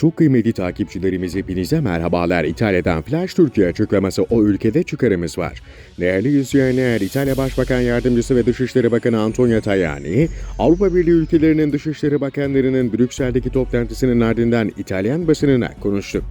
Çok kıymetli takipçilerimiz hepinize merhabalar. İtalya'dan Flash Türkiye açıklaması o ülkede çıkarımız var. Değerli izleyenler, İtalya Başbakan Yardımcısı ve Dışişleri Bakanı Antonio Tajani, Avrupa Birliği ülkelerinin Dışişleri Bakanlarının Brüksel'deki toplantısının ardından İtalyan basınına konuştu.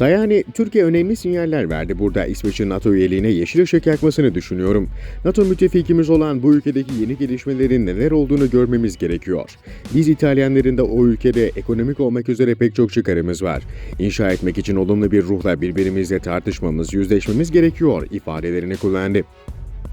Tajani, Türkiye önemli sinyaller verdi. Burada İsveç'in NATO üyeliğine yeşil ışık yakmasını düşünüyorum. NATO müttefikimiz olan bu ülkedeki yeni gelişmelerin neler olduğunu görmemiz gerekiyor. Biz İtalyanların da o ülkede ekonomik olmak üzere pek çok çıkarımız var. İnşa etmek için olumlu bir ruhla birbirimizle tartışmamız, yüzleşmemiz gerekiyor ifadelerini kullandı.